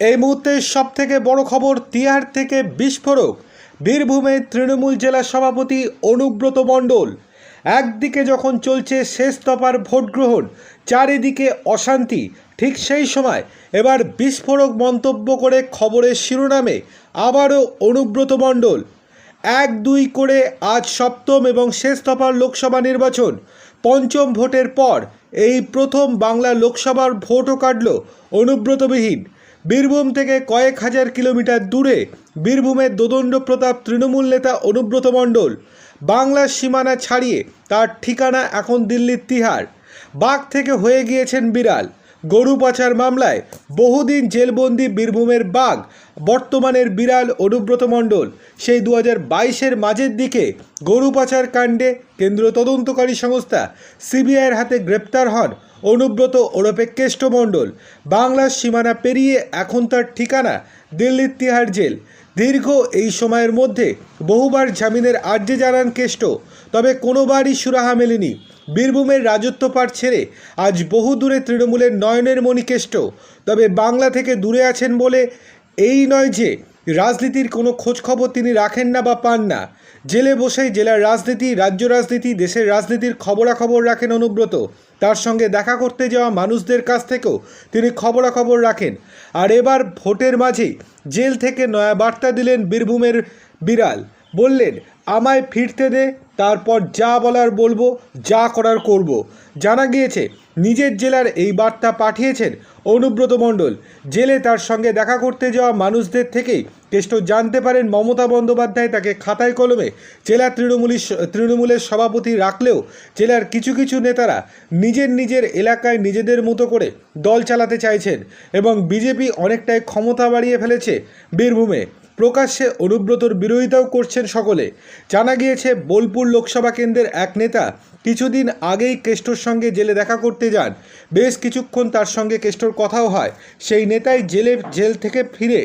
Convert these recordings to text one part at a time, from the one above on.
এই মুহূর্তে সব থেকে বড় খবর তিহার থেকে বিস্ফোরক। বীরভূমে তৃণমূল জেলা সভাপতি অনুব্রত মণ্ডল। একদিকে যখন চলছে শেষ দফার ভোট গ্রহণ, চারিদিকে অশান্তি, ঠিক সেই সময় এবার বিস্ফোরক মন্তব্য করে খবরের শিরোনামে আবারও অনুব্রত মণ্ডল। এক দুই করে আজ সপ্তম এবং শেষ দফার লোকসভা নির্বাচন। পঞ্চম ভোটের পর এই প্রথম বাংলা লোকসভার ভোটও কাটল অনুব্রতবিহীন। বীরভূম থেকে কয়েক হাজার কিলোমিটার দূরে বীরভূমের দোদণ্ড প্রতাপ তৃণমূল নেতা অনুব্রত মণ্ডল বাংলার সীমানা ছাড়িয়ে তার ঠিকানা এখন দিল্লির তিহার। বাঘ থেকে হয়ে গিয়েছেন বিড়াল। গরু পাচার মামলায় বহুদিন জেলবন্দি বীরভূমের বাঘ, বর্তমানের বিড়াল অনুব্রত মণ্ডল। সেই দু হাজার বাইশের মাঝের দিকে গরু পাচার কাণ্ডে কেন্দ্রীয় তদন্তকারী সংস্থা সিবিআইয়ের হাতে গ্রেপ্তার হন অনুব্রত ওরফে কেষ্টমণ্ডল বাংলার সীমানা পেরিয়ে এখন তার ঠিকানা দিল্লির তিহার জেল। দীর্ঘ এই সময়ের মধ্যে বহুবার জামিনের আর্জি জানান কেষ্ট। তবে কোনোবারই সুরাহা মেলেনি। বীরভূমের রাজত্ব পাঠ ছেড়ে আজ বহু দূরে তৃণমূলের নয়নের মণিকেষ্ট তবে বাংলা থেকে দূরে আছেন বলে এই নয় যে রাজনীতির কোনো খোঁজখবর তিনি রাখেন না বা পান না। জেলে বসেই জেলার রাজনীতি, রাজ্য রাজনীতি, দেশের রাজনীতির খবরাখবর রাখেন অনুব্রত। তার সঙ্গে দেখা করতে যাওয়া মানুষদের কাছ থেকেও তিনি খবরাখবর রাখেন। আর এবার ভোটের মাঝেই জেল থেকে নয়া বার্তা দিলেন বীরভূমের বিড়াল। বললেন, আমায় ফিরতে দে, তারপর যা বলার বলব, যা করার করব। জানা গিয়েছে নিজের জেলার এই বার্তা পাঠিয়েছেন অনুব্রত মণ্ডল। জেলে তার সঙ্গে দেখা করতে যাওয়া মানুষদের থেকেই কেষ্ট জানতে পারেন মমতা বন্দ্যোপাধ্যায় তাকে খাতায় কলমে। জেলা তৃণমূলী তৃণমূলের সভাপতি রাখলেও জেলার কিছু কিছু নেতারা নিজের নিজের এলাকায় নিজেদের মতো করে দল চালাতে চাইছেন এবং বিজেপি অনেকটাই ক্ষমতা বাড়িয়ে ফেলেছে বীরভূমে। প্রকাশ্যে অনুব্রতর বিরোধিতাও করছেন সকলে। জানা গিয়েছে, বোলপুর লোকসভা কেন্দ্রের এক নেতা কিছুদিন আগেই কেষ্টর সঙ্গে জেলে দেখা করতে যান। বেশ কিছুক্ষণ তার সঙ্গে কেষ্টর কথাও হয়। সেই নেতাই জেলে, জেল থেকে ফিরে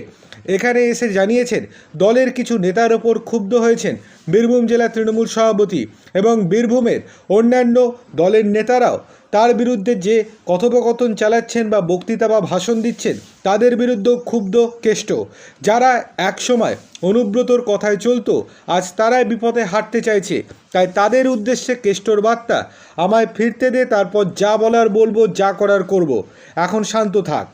এখানে এসে জানিয়েছেন, দলের কিছু নেতার ওপর ক্ষুব্ধ হয়েছেন বীরভূম জেলা তৃণমূল সভাপতি এবং বীরভূমের অন্যান্য দলের নেতারাও। তার বিরুদ্ধে যে কথোপকথন চালাচ্ছেন বা বক্তৃতা বা ভাষণ দিচ্ছেন, তাদের বিরুদ্ধেও ক্ষুব্ধ কেষ্ট। যারা একসময় অনুব্রতর কথায় চলতো, আজ তারাই বিপদে হাঁটতে চাইছে। তাই তাদের উদ্দেশ্যে কেষ্টর বার্তা, আমায় ফিরতে দে, তারপর যা বলার বলব, যা করার করব। এখন শান্ত থাক।